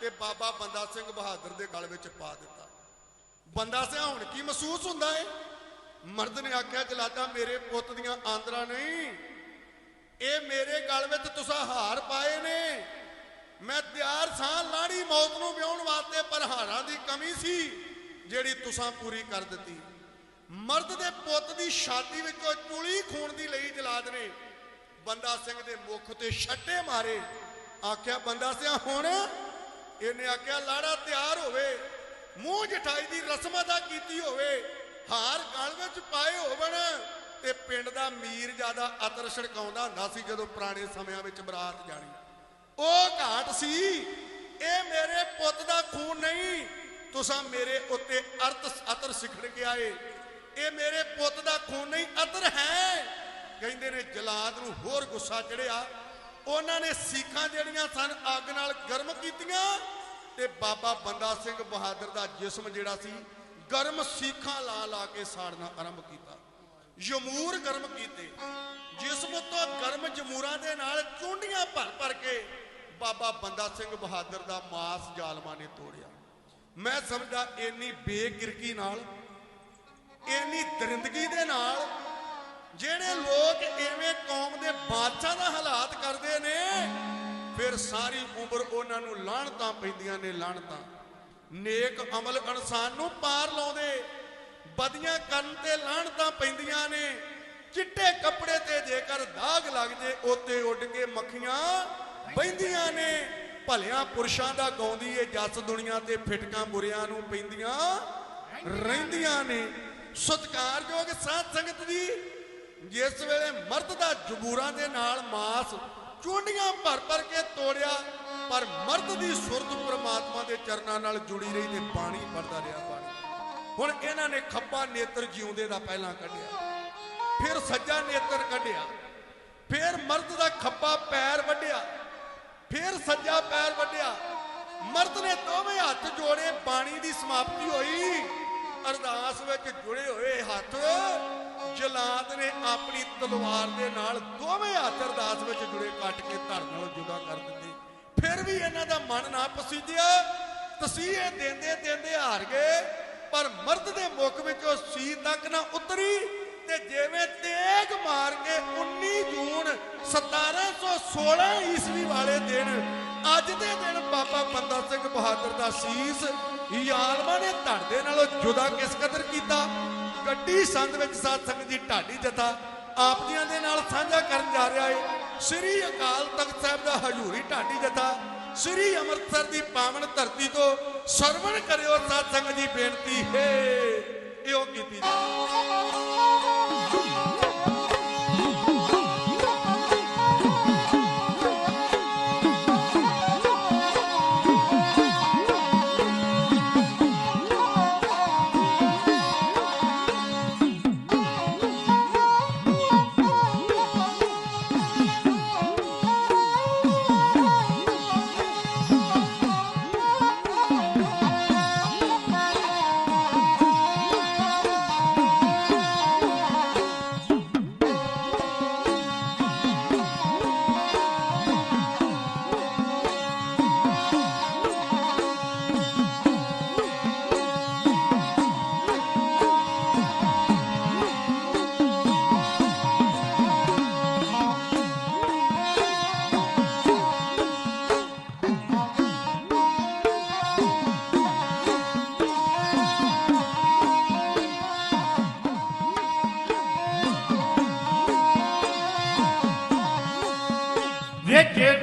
ਤੇ ਬਾਬਾ ਬੰਦਾ ਸਿੰਘ ਬਹਾਦਰ ਦੇ ਗਲ ਵਿੱਚ ਪਾ ਦਿੱਤਾ। ਬੰਦਾ ਸਿੰਘ ਹੁਣ ਕੀ ਮਹਿਸੂਸ ਹੁੰਦਾ ਏ? ਮਰਦ ਨੇ ਆਖਿਆ, ਜਲਾਦਾ, ਮੇਰੇ ਪੁੱਤ ਦੀਆਂ ਆਂਦਰਾਂ ਨਹੀਂ। ਇਹ ਮੇਰੇ ਗਲ ਵਿੱਚ ਤੁਸੀਂ ਹਾਰ ਪਾਏ ਨੇ। ਮੈਂ ਤਿਆਰ ਸਾਂ, ਲਾੜੀ ਮੌਤ ਨੂੰ ਵਿਆਉਣ ਵਾਸਤੇ, ਪਰ ਹਾਰਾਂ ਦੀ ਕਮੀ ਸੀ ਜਿਹੜੀ ਤੁਸੀਂ ਪੂਰੀ ਕਰ ਦਿੱਤੀ। ਮਰਦ ਦੇ ਪੁੱਤ ਦੀ ਛਾਤੀ ਵਿੱਚੋਂ ਚੁਲੀ ਖੂਨ ਦੀ ਲਈ ਜਲਾਦ ਨੇ ਬੰਦਾ ਸਿੰਘ ਦੇ ਮੁਖ ਤੇ ਛੱਟੇ ਮਾਰੇ। ਆਖਿਆ, ਬੰਦਾ ਸਿਆ ਹੁਣ ਇਹਨੇ ਆਖਿਆ, ਲਾੜਾ ਤਿਆਰ ਹੋਵੇ, ਮੂੰਹ ਜਠਾਈ ਦੀ ਰਸਮ ਅਦਾ ਕੀਤੀ ਹੋਵੇ, ਹਾਰ ਗਲ ਵਿੱਚ ਪਾਏ ਹੋਵਣ ਤੇ ਪਿੰਡ ਦਾ ਮੀਰ ਜ਼ਿਆਦਾ ਅਤਰ ਛੜਕਾਉਂਦਾ ਹੁੰਦਾ ਸੀ ਜਦੋਂ ਪੁਰਾਣੇ ਸਮਿਆਂ ਵਿੱਚ ਬਰਾਤ ਜਾਣੀ। ਉਹ ਘਾਟ ਸੀ, ਇਹ ਮੇਰੇ ਪੁੱਤ ਦਾ ਖੂਨ ਨਹੀਂ, ਤੁਸੀਂ ਮੇਰੇ ਉੱਤੇ ਅਰਥ ਅਤਰ ਸਿੱਖਣ ਕੇ ਆਏ। ਇਹ ਮੇਰੇ ਪੁੱਤ ਦਾ ਖੂਨ ਨਹੀਂ, ਅਤਰ ਹੈ। ਕਹਿੰਦੇ ਨੇ ਜਲਾਦ ਨੂੰ ਹੋਰ ਗੁੱਸਾ ਚੜਿਆ। ਉਹਨਾਂ ਨੇ ਸਿੱਖਾਂ ਜਿਹੜੀਆਂ ਸਨ ਅੱਗ ਨਾਲ ਗਰਮ ਕੀਤੀਆਂ ਤੇ ਬਾਬਾ ਬੰਦਾ ਸਿੰਘ ਬਹਾਦਰ ਦਾ ਜਿਸਮ ਜਿਹੜਾ ਸੀ, ਗਰਮ ਸਿੱਖਾਂ ਲਾ ਲਾ ਕੇ ਸਾੜਨਾ ਆਰੰਭ ਕੀਤਾ। ਜਮੂਰ ਗਰਮ ਕੀਤੇ। ਜਿਸਮ ਤੋਂ ਗਰਮ ਜਮੂਰਾਂ ਦੇ ਨਾਲ ਚੁੰਡੀਆਂ ਭਰ ਭਰ ਕੇ ਬਾਬਾ ਬੰਦਾ ਸਿੰਘ ਬਹਾਦਰ ਦਾ ਮਾਸ ਜ਼ਾਲਮਾਂ ਨੇ ਤੋੜਿਆ। ਮੈਂ ਸਮਝਦਾ ਇੰਨੀ ਬੇਕਿਰਕੀ ਨਾਲ, ਇੰਨੀ ਦਰਿੰਦਗੀ ਦੇ ਨਾਲ ਜਿਹੜੇ ਲੋਕ ਐਵੇਂ ਕੌਮ ਦੇ ਬਾਦਸ਼ਾਹ ਦਾ ਹਾਲਾਤ ਕਰਦੇ ਨੇ, ਫਿਰ ਸਾਰੀ ਉਮਰ ਉਹਨਾਂ ਨੂੰ ਲਾਹਣਤਾਂ ਪੈਂਦੀਆਂ ਨੇ ਲਾਹਣਤਾਂ ਨੇਕ ਅਮਲ ਇਨਸਾਨ ਨੂੰ ਪਾਰ ਲਾਉਂਦੇ ਬਦੀਆਂ ਕਰਨ ਤੇ ਲਾਹਣਤਾਂ ਪੈਂਦੀਆਂ ਨੇ। ਚਿੱਟੇ ਕੱਪੜੇ ਤੇ ਜੇਕਰ ਦਾਗ ਲੱਗ ਜੇ, ਉੱਤੇ ਉੱਡ ਕੇ ਮੱਖੀਆਂ ਬੈਂਦੀਆਂ ਨੇ। ਭਲਿਆਂ ਪੁਰਸ਼ਾਂ ਦਾ ਗਾਉਂਦੀ ਏ, ਜੱਸ ਦੁਨੀਆ ਤੇ ਫਿਟਕਾਂ ਬੁਰਿਆਂ ਨੂੰ ਪੈਂਦੀਆਂ ਰਹਿੰਦੀਆਂ ਨੇ। ਸਤਿਕਾਰਯੋਗ ਸਾਧ ਸੰਗਤ ਦੀ ਜਿਸ ਵੇਲੇ ਮਰਦ ਦਾ ਜਬੂਰਾਂ ਦੇ ਨਾਲ ਮਾਸ ਚੁੰਡੀਆਂ ਭਰ ਭਰ ਕੇ ਤੋੜਿਆ, ਪਰ ਮਰਦ ਦੀ ਸੁਰਤ ਪ੍ਰਮਾਤਮਾ ਦੇ ਚਰਨਾਂ ਨਾਲ ਜੁੜੀ ਰਹੀ ਤੇ ਪਾਣੀ ਵਰਦਾ ਰਿਹਾ ਪਾਣੀ। ਹੁਣ ਇਹਨਾਂ ਨੇ ਖੱਬਾ ਨੇਤਰ ਜਿਉਂਦੇ ਦਾ ਪਹਿਲਾਂ ਕੱਢਿਆ, ਫਿਰ ਸੱਜਾ ਨੇਤਰ ਕੱਢਿਆ, ਫਿਰ ਮਰਦ ਦਾ ਖੱਬਾ ਪੈਰ ਵੱਢਿਆ, ਫਿਰ ਸੱਜਾ ਪੈਰ ਵੱਢਿਆ। ਮਰਦ ਨੇ ਦੋਵੇਂ ਹੱਥ ਜੋੜੇ ਬਾਣੀ ਦੀ ਸਮਾਪਤੀ ਹੋਈ। ਅਰਦਾਸ ਵਿੱਚ ਜੁੜੇ ਹੋਏ ਹੱਥ ਨੇ ਆਪਣੀ ਤਲਵਾਰ ਦੇ ਨਾਲ ਦੋਵੇਂ ਹੱਥ ਅਰਦਾਸ ਵਿੱਚ ਜੁੜੇ ਕੱਟ ਕੇ ਧੜ ਨਾਲ ਜੁਦਾ ਕਰ ਦਿੱਤੇ। ਫਿਰ ਵੀ ਇਹਨਾਂ ਦਾ ਮਨ ਨਾ ਪਸੀਜਿਆ, ਤਸੀਹੇ ਦਿੰਦੇ ਦਿੰਦੇ ਹਾਰ ਗਏ, ਪਰ ਮਰਦ ਦੇ ਮੁਖ ਵਿੱਚੋਂ ਸੀ ਤੱਕ ਨਾ ਉਤਰੀ ਤੇ ਜਿਵੇਂ ਤੇਗ ਮਾਰ ਕੇ 19 ਜੂਨ 1716 ਈਸਵੀ ਵਾਲੇ ਦਿਨ ਅੱਜ ਦੇ ਦਿਨ ਬਾਬਾ ਬੰਦਾ ਸਿੰਘ ਬਹਾਦਰ ਦਾ ਸੀਸ ਯਾਲਮਾ ਨੇ ਧੜ ਦੇ ਨਾਲੋਂ ਜੁਦਾ ਕਿਸ ਕਦਰ ਕੀਤਾ। ਗੱਡੀ ਸੰਦ ਵਿੱਚ ਸਾਧ ਸੰਗਤ ਦੀ ਢਾਡੀ ਜਥਾ ਆਪ ਜੀਆਂ ਦੇ ਨਾਲ ਸਾਂਝਾ ਕਰਨ ਜਾ ਰਿਹਾ ਹੈ ਸ੍ਰੀ ਅਕਾਲ ਤਖਤ ਸਾਹਿਬ ਦਾ ਹਜੂਰੀ ਢਾਡੀ ਜਥਾ ਸ੍ਰੀ ਅੰਮ੍ਰਿਤਸਰ ਦੀ ਪਾਵਨ ਧਰਤੀ ਤੋਂ ਸਰਵਣ ਕਰਿਓ ਸਾਧ ਸੰਗਤ ਦੀ ਬੇਨਤੀ, ਹੈ। ਇਹੋ ਕੀਤੀ ਜਾਵੇ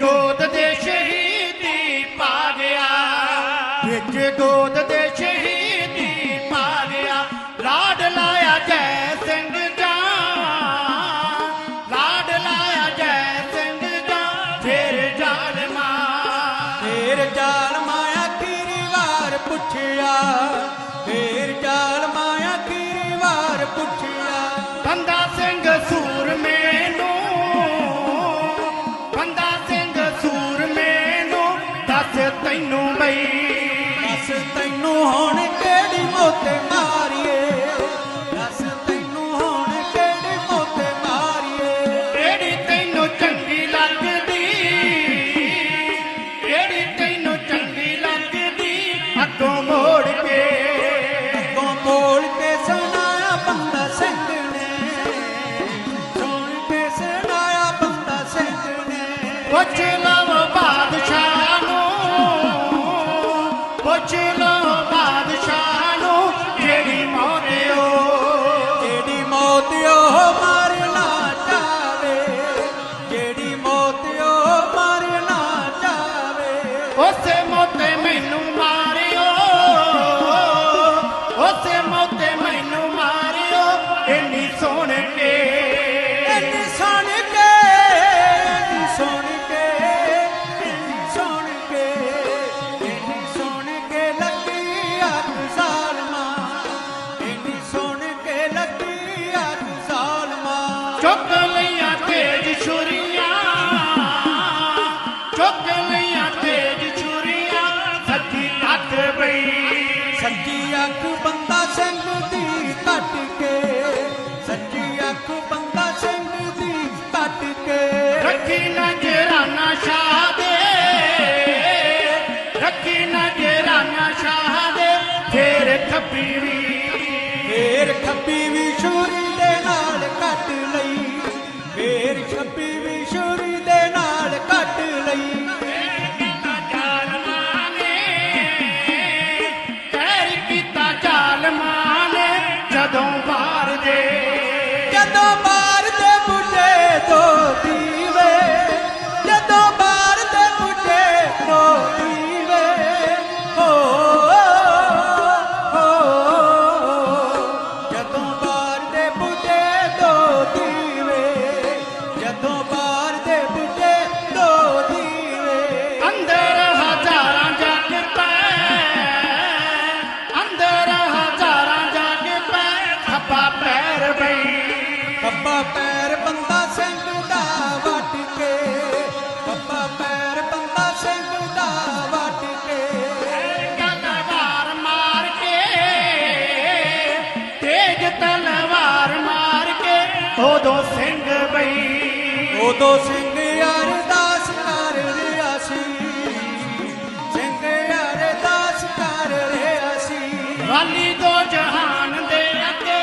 ਗੋਦ ਦੇ ਸ਼ਹੀਦੀ ਪਾ ਗਿਆ ਵਿੱਚ ਗੋਦ ਦੇ ਸ਼ਹੀਦੀ ਪਾ ਗਿਆ ਲਾਡ ਲਾਇਆ ਜੈ ਸਿੰਘ ਦਾ ਲਾਡ ਲਾਇਆ ਜੈ ਸਿੰਘ ਦਾ ਫਿਰ ਜਾਲਮਾ ਫੇਰ ਜਾਲ ਮਾਇਆ ਖੀਰੀ ਵਾਰ ਪੁੱਛਿਆ। ਫੇਰ ਜਾਲ ਤੈਨੂੰ ਬਈ। ਦੱਸ ਤੈਨੂੰ ਹੁਣ ਕਿਹੜੀ ਮੋਤੇ ਮਾਰੀਏ watching. ਅੱਖ ਬੰਦਾ ਸਿੰਘ ਦੀ ਕੱਟ ਕੇ ਸੱਚੀ ਅੱਖ ਬੰਦਾ ਸਿੰਘ ਦੀ ਕੱਟ ਕੇ। ਰੱਖੀ ਨਜਰਾਨਾ ਸ਼ਾਹ ਦੇ ਰੱਖੀ ਨਜਰਾਨਾ ਸ਼ਾਹ ਦੇ ਫੇਰ ਖੱਬੀ ਵੀ। ਫੇਰ ਖੱਬੀ ਵੀ ਛੁਰੀ ਉਦੋਂ ਸਿੰਘ ਬਈ। ਉਦੋਂ ਸਿੰਘ ਅਰਦਾਸ ਕਰ ਰਿਹਾ ਸੀ। ਸਿੰਘ ਅਰਦਾਸ ਕਰ ਰਿਹਾ ਸੀ। ਵਾਲੀ ਦੋ ਜਹਾਨ ਦੇ ਅੱਗੇ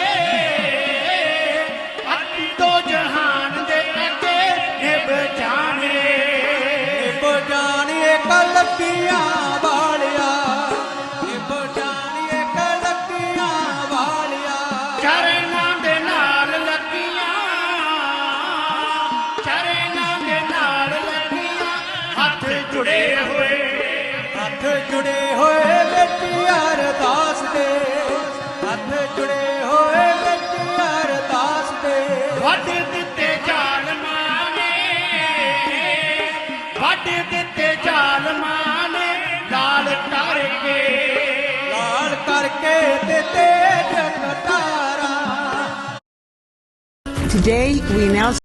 ਅੱਤੀ ਦੋ ਜਹਾਨ ਦੇ ਅੱਗੇ ਨਿਭ ਜਾਣੇ ਨਿਭ ਜਾਣੀਏ ਕਲਪੀਆਂ ਹੱਥ ਜੁੜੇ ਹੋਏ ਵਿੱਚ ਅਰਦਾਸ ਦੇ। ਹੱਥ ਜੁੜੇ ਹੋਏ ਵਿੱਚ ਅਰਦਾਸ ਦੇ। ਵੱਢ ਦਿੱਤੇ ਜ਼ਾਲਮਾਂ ਨੇ ਵੱਢ ਦਿੱਤੇ ਜ਼ਾਲਮਾਂ ਨੇ ਲਾਲ ਕਰਕੇ। ਲਾਲ ਕਰਕੇ ਤੇ ਤੇਜ ਕਟਾਰਾ Today, we announce